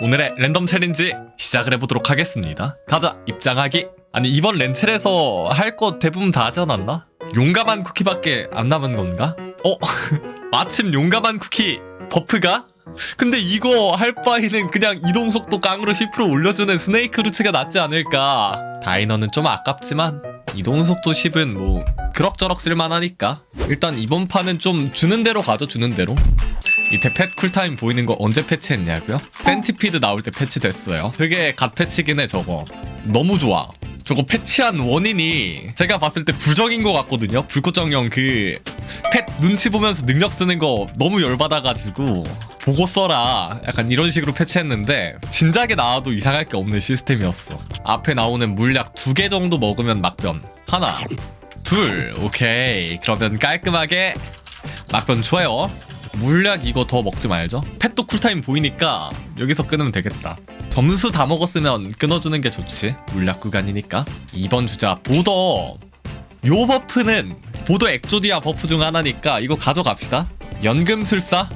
오늘의 랜덤 챌린지 시작을 해보도록 하겠습니다. 가자 입장하기. 아니 이번 렌첼에서 할거 대부분 다 하지 않았나? 용감한 쿠키밖에 안 남은 건가? 어? 마침 용감한 쿠키 버프가? 근데 이거 할 바에는 그냥 이동 속도 깡으로 10% 올려주는 스네이크 루츠가 낫지 않을까? 다이너는 좀 아깝지만 이동 속도 10은 뭐 그럭저럭 쓸만하니까 일단 이번 판은 좀 주는 대로 가죠 주는 대로 밑에 펫 쿨타임 보이는 거 언제 패치했냐고요? 센티피드 나올 때 패치됐어요. 되게 갓 패치긴 해 저거. 너무 좋아. 저거 패치한 원인이 제가 봤을 때 부정인 것 같거든요. 불꽃정령 그 펫 눈치 보면서 능력 쓰는 거 너무 열받아가지고 보고 써라 약간 이런 식으로 패치했는데 진작에 나와도 이상할 게 없는 시스템이었어. 앞에 나오는 물약 두 개 정도 먹으면 막변 하나 둘 오케이 그러면 깔끔하게 막변 좋아요. 물약 이거 더 먹지 말죠. 펫도 쿨타임 보이니까 여기서 끊으면 되겠다. 점수 다 먹었으면 끊어주는 게 좋지. 물약 구간이니까. 2번 주자 보더. 요 버프는 보더 엑조디아 버프 중 하나니까 이거 가져갑시다. 연금술사.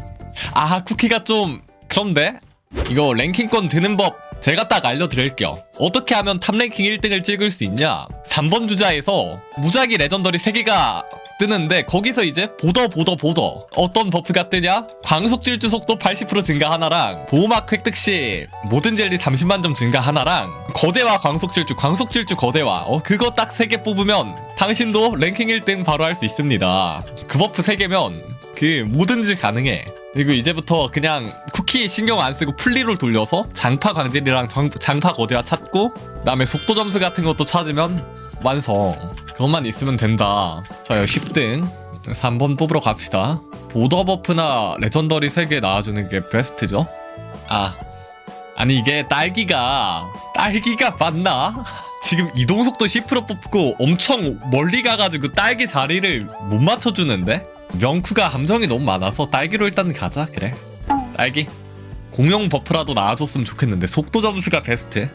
아 쿠키가 좀 그런데 이거 랭킹권 드는 법 제가 딱 알려드릴게요. 어떻게 하면 탑 랭킹 1등을 찍을 수 있냐? 3번 주자에서 무작위 레전더리 3개가 뜨는데 거기서 이제 보더 보더 보더 어떤 버프가 뜨냐? 광속 질주 속도 80% 증가 하나랑 보호막 획득 시 모든 젤리 30만 점 증가 하나랑 거대화 광속 질주 광속 질주 거대화 어 그거 딱 3개 뽑으면 당신도 랭킹 1등 바로 할 수 있습니다. 그 버프 3개면 그 뭐든지 가능해. 그리고 이제부터 그냥 쿠키 신경 안 쓰고 풀리로 돌려서 장파 광질이랑 장, 장파 거대화 찾고 그다음에 속도 점수 같은 것도 찾으면 완성. 그것만 있으면 된다. 좋아요 10등. 3번 뽑으러 갑시다. 보더 버프나 레전더리 3개 나와주는 게 베스트죠. 아 아니 이게 딸기가 딸기가 맞나? 지금 이동 속도 10% 뽑고 엄청 멀리 가가지고 딸기 자리를 못 맞춰주는데? 명쿠가 함정이 너무 많아서 딸기로 일단 가자 그래 딸기 공룡 버프라도 나와줬으면 좋겠는데 속도 점수가 베스트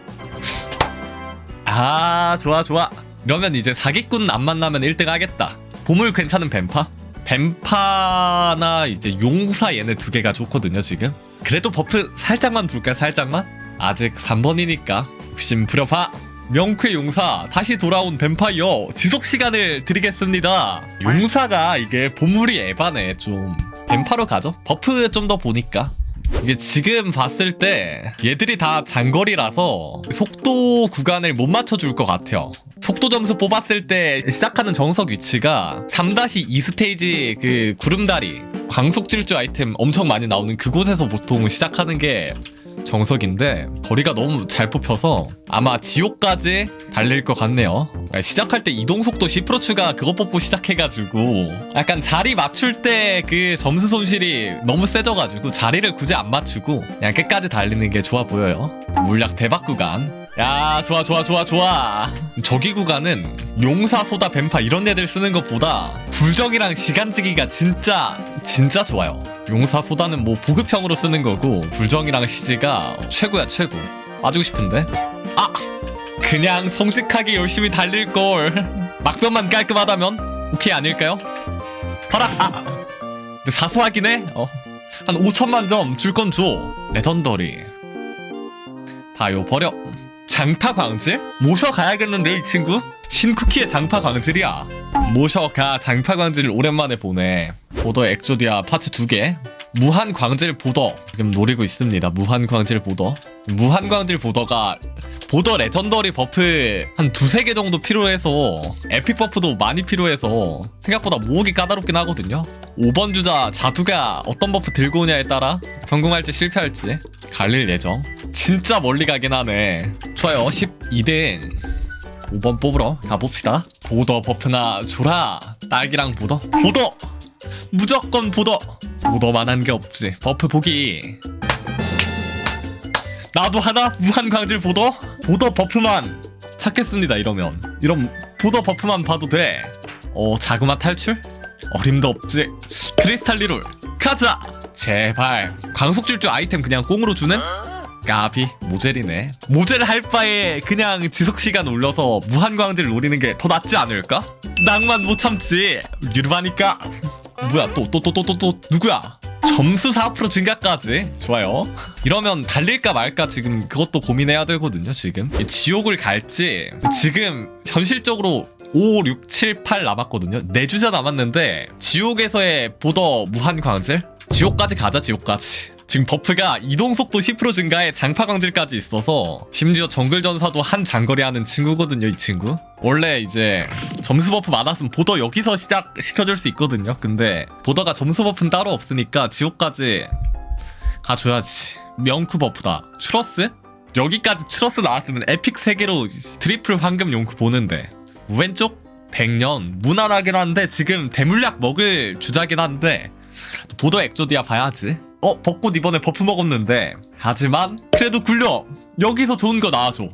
아 좋아 좋아 이러면 이제 사기꾼 안 만나면 1등 하겠다. 보물 괜찮은 뱀파? 뱀파나 이제 용사 얘네 두 개가 좋거든요 지금. 그래도 버프 살짝만 볼까 살짝만? 아직 3번이니까 욕심 부려봐. 명쾌 용사 다시 돌아온 뱀파이어 지속 시간을 드리겠습니다. 용사가 이게 보물이 에바네 좀. 뱀파로 가죠. 버프 좀 더 보니까 이게 지금 봤을 때 얘들이 다 장거리라서 속도 구간을 못 맞춰줄 것 같아요. 속도 점수 뽑았을 때 시작하는 정석 위치가 3-2 스테이지 그 구름다리 광속 질주 아이템 엄청 많이 나오는 그곳에서 보통 시작하는 게 정석인데 거리가 너무 잘 뽑혀서 아마 지옥까지 달릴 것 같네요. 시작할 때 이동 속도 10% 추가 그거 뽑고 시작해가지고 약간 자리 맞출 때 그 점수 손실이 너무 세져가지고 자리를 굳이 안 맞추고 그냥 끝까지 달리는 게 좋아 보여요. 물약 대박 구간. 야 좋아 좋아 좋아 좋아. 저기 구간은 용사 소다 뱀파 이런 애들 쓰는 것보다 불정이랑 시간지기가 진짜 진짜 좋아요. 용사 소다는 뭐 보급형으로 쓰는 거고 불정이랑 시지가 최고야 최고. 빠지고 싶은데? 아! 그냥 정직하게 열심히 달릴 걸. 막변만 깔끔하다면 오케이 아닐까요? 봐라! 아! 근데 사소하긴 해한 5천만 점 줄 건 줘. 레전더리. 봐요 버려 장파 광질? 모셔가야겠는데 이 친구? 신쿠키의 장파 광질이야. 모셔가 장파 광질을 오랜만에 보네. 보더 엑조디아 파츠 2개. 무한 광질 보더. 지금 노리고 있습니다. 무한 광질 보더. 무한 광질 보더가 보더 레전더리 버프 한 두세 개 정도 필요해서 에픽 버프도 많이 필요해서 생각보다 모으기 까다롭긴 하거든요. 5번 주자 자두가 어떤 버프 들고 오냐에 따라 성공할지 실패할지 갈릴 예정 진짜 멀리 가긴 하네. 좋아요. 12등 5번 뽑으러 가봅시다. 보더 버프나 줘라 딸기랑 보더. 보더! 무조건 보더! 보더만 한 게 없지. 버프 보기. 나도 하나? 무한 광질 보더? 보더 버프만 찾겠습니다 이러면. 이런 보더 버프만 봐도 돼 어 자그마 탈출? 어림도 없지. 크리스탈 리롤. 가자! 제발. 광속 질주 아이템 그냥 꽁으로 주는 까비 모젤이네. 모젤 할 바에 그냥 지속시간 올려서 무한광질 노리는 게 더 낫지 않을까? 낭만 못 참지. 유르바니까. 뭐야 또 또 또 또 또 또 누구야? 점수 4% 증가까지. 좋아요. 이러면 달릴까 말까 지금 그것도 고민해야 되거든요 지금. 이 지옥을 갈지 지금 현실적으로 5, 6, 7, 8 남았거든요. 4주자 남았는데 지옥에서의 보더 무한 광질 지옥까지 가자 지옥까지. 지금 버프가 이동속도 10% 증가에 장파 광질까지 있어서 심지어 정글 전사도 한 장거리 하는 친구거든요 이 친구. 원래 이제 점수 버프 많았으면 보더 여기서 시작시켜줄 수 있거든요. 근데 보더가 점수 버프는 따로 없으니까 지옥까지 가줘야지. 명쿠 버프다. 추러스? 여기까지 추러스 나왔으면 에픽 3개로 트리플 황금 용쿠 보는데. 왼쪽? 백년. 무난하긴 한데 지금 대물약 먹을 주자긴 한데 보더 엑조디아 봐야지. 어 벚꽃 이번에 버프 먹었는데. 하지만 그래도 굴려. 여기서 좋은 거 나와줘.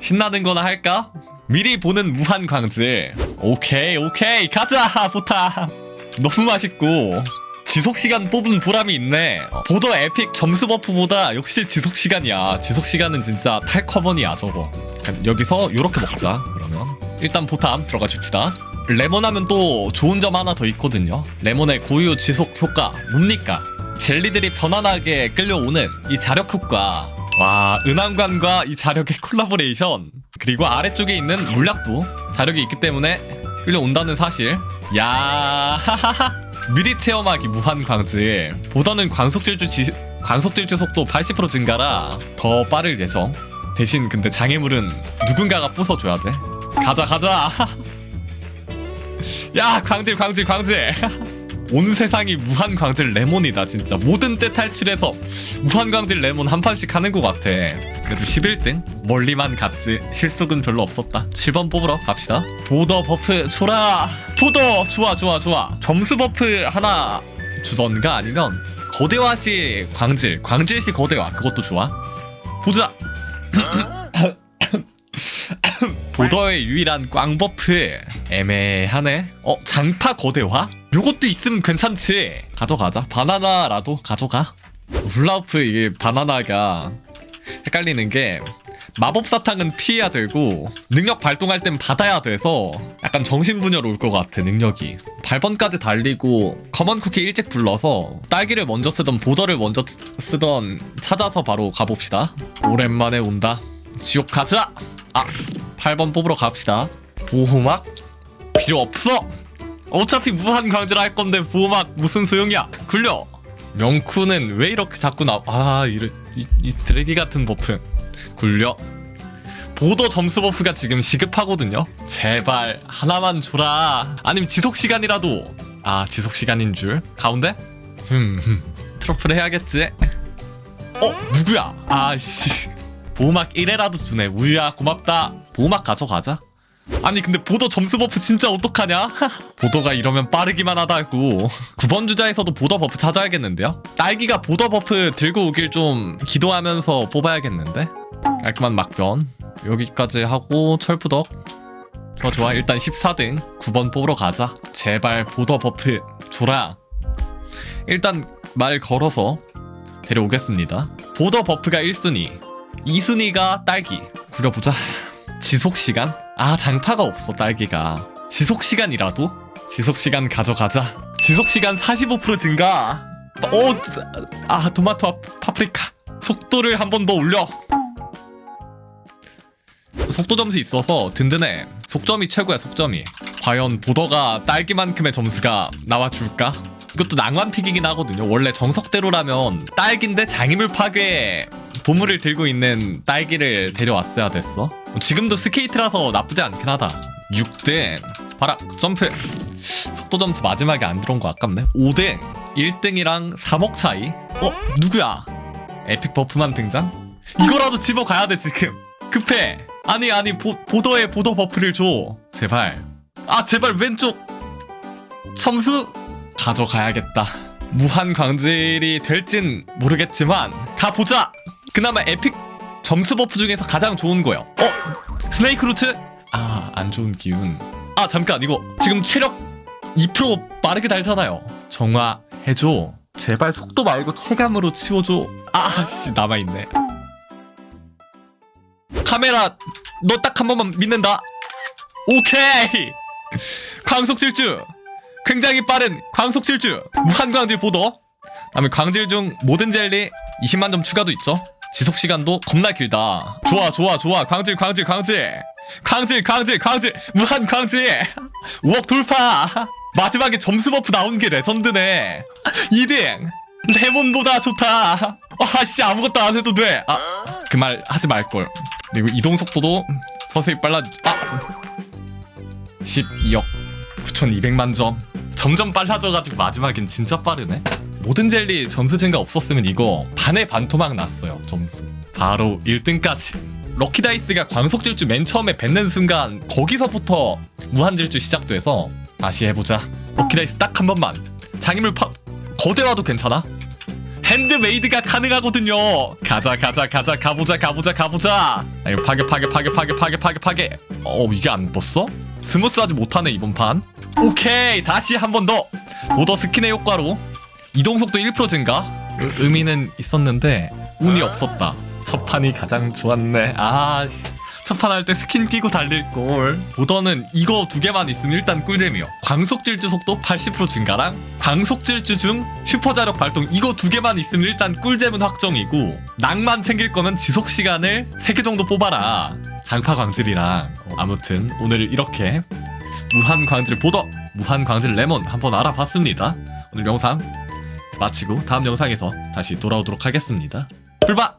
신나는 거나 할까? 미리 보는 무한 광질. 오케이 오케이. 가자 보타 너무 맛있고. 지속 시간 뽑은 보람이 있네. 어, 보더 에픽 점수 버프보다 역시 지속 시간이야. 지속 시간은 진짜 탈커버니야 저거. 여기서 요렇게 먹자 그러면. 일단 보탐 들어가 줍시다 레몬 하면 또 좋은 점 하나 더 있거든요. 레몬의 고유 지속 효과 뭡니까? 젤리들이 편안하게 끌려오는 이 자력 효과. 와 은왕관과 이 자력의 콜라보레이션. 그리고 아래쪽에 있는 물약도 자력이 있기 때문에 끌려온다는 사실. 야 하하하. 미리 체험하기 무한 광질. 보다는 광속질주 지, 광속질주 속도 80% 증가라 더 빠를 예정. 대신 근데 장애물은 누군가가 부숴줘야 돼. 가자 가자 야 광질 광질 광질. 온 세상이 무한 광질 레몬이다 진짜. 모든 때 탈출해서 무한 광질 레몬 한 판씩 하는 것 같아. 그래도 11등? 멀리만 갔지. 실속은 별로 없었다. 7번 뽑으러 갑시다. 보더 버프 줘라. 보더! 좋아 좋아 좋아. 점수 버프 하나 주던가 아니면 거대화시 광질 광질시 거대화. 그것도 좋아. 보자 보더의 유일한 꽝 버프 애매하네. 어 장파 거대화? 요것도 있으면 괜찮지. 가져가자. 바나나라도 가져가. 훌라우프 이게 바나나가 헷갈리는 게 마법 사탕은 피해야 되고 능력 발동할 땐 받아야 돼서 약간 정신분열 올 것 같아 능력이. 8번까지 달리고 커먼 쿠키 일찍 불러서 딸기를 먼저 쓰던 보더를 먼저 쓰- 쓰던 찾아서 바로 가봅시다. 오랜만에 온다. 지옥 가자 아 8번 뽑으러 갑시다. 보호막? 필요 없어! 어차피 무한 강제를 할 건데 보호막 무슨 소용이야? 굴려! 명쿠는 왜 이렇게 자꾸 나 아 이래 이, 이 쓰레기 같은 버프. 굴려! 보더 점수 버프가 지금 시급하거든요? 제발 하나만 줘라! 아니면 지속 시간이라도! 아 지속 시간인 줄? 가운데? 흠 흠. 트러플 해야겠지? 어 누구야? 아씨 보호막 1회라도 주네. 우유야 고맙다. 보호막 가져가자. 아니 근데 보더 점수 버프 진짜 어떡하냐? 보더가 이러면 빠르기만 하다고. 9번 주자에서도 보더 버프 찾아야겠는데요? 딸기가 보더 버프 들고 오길 좀 기도하면서 뽑아야겠는데? 깔끔한 막변. 여기까지 하고 철푸덕. 좋아 좋아. 일단 14등 9번 뽑으러 가자. 제발 보더 버프 줘라. 일단 말 걸어서 데려오겠습니다. 보더 버프가 1순위 2순위가 딸기. 구려보자. 지속시간? 아 장파가 없어 딸기가. 지속시간이라도? 지속시간 가져가자. 지속시간 45% 증가. 오, 진짜. 아 토마토 파프리카. 속도를 한 번 더 올려. 속도 점수 있어서 든든해. 속점이 최고야 속점이. 과연 보더가 딸기만큼의 점수가 나와줄까? 이것도 낭만픽이긴 하거든요. 원래 정석대로라면 딸기인데 장애물 파괴 보물을 들고 있는 딸기를 데려왔어야 됐어. 지금도 스케이트라서 나쁘지 않긴 하다. 6등 봐라 점프. 속도 점수 마지막에 안 들어온 거 아깝네. 5등 1등이랑 3억 차이. 어? 누구야? 에픽 버프만 등장? 이거라도 집어가야 돼 지금. 급해. 아니 아니 보, 보더에 보더 버프를 줘. 제발. 아 제발 왼쪽. 점수. 가져가야겠다. 무한 광질이 될진 모르겠지만 가보자 그나마 에픽 점수 버프 중에서 가장 좋은 거요. 어? 스네이크 루트? 아 안 좋은 기운. 아 잠깐 이거 지금 체력 2% 빠르게 달잖아요. 정화 해줘. 제발 속도 말고 체감으로 치워줘. 아 씨 남아있네. 카메라 너 딱 한 번만 믿는다. 오케이! 광속 질주. 굉장히 빠른 광속 질주. 무한 광질 보더 다음에 광질 중 모든 젤리 20만 점 추가도 있죠 지속 시간도 겁나 길다. 좋아 좋아 좋아. 광질 광질 광질. 광질 광질 광질. 무한 광질. 5억 돌파. 마지막에 점수 버프 나온 게 레전드네. 2등 레몬보다 좋다. 아씨 아무것도 안 해도 돼 아 그 말 하지 말걸. 그리고 이동 속도도 서서히 빨라. 아. 12억 9,200만 점. 점점 빨라져가지고 마지막엔 진짜 빠르네 모든 젤리 점수 증가 없었으면 이거 반의 반토막 났어요 점수. 바로 1등까지. 럭키다이스가 광속질주 맨 처음에 뱉는 순간 거기서부터 무한질주 시작돼서 다시 해보자. 럭키다이스 딱 한 번만. 장애물 파 거대화도 괜찮아? 핸드메이드가 가능하거든요. 가자 가자 가자 가보자 가보자 가보자. 아, 이거 파괴 파괴 파괴 파괴 파괴 파괴 파괴. 어 이게 안 떴어? 스무스하지 못하네 이번 판. 오케이 다시 한 번더. 오더 스킨의 효과로 이동속도 1% 증가? 의- 의미는 있었는데 운이 없었다. 첫 판이 가장 좋았네. 아 첫 판 할 때 스킨 끼고 달릴 걸 오더는 이거 두 개만 있으면 일단 꿀잼이요. 광속질주 속도 80% 증가랑 광속질주 중 슈퍼자력 발동 이거 두 개만 있으면 일단 꿀잼은 확정이고 낭만 챙길 거면 지속 시간을 3개 정도 뽑아라. 장파 광질이랑 어, 아무튼 오늘 이렇게 무한 광질 보더 무한 광질 레몬 한번 알아봤습니다. 오늘 영상 마치고 다음 영상에서 다시 돌아오도록 하겠습니다. 출발!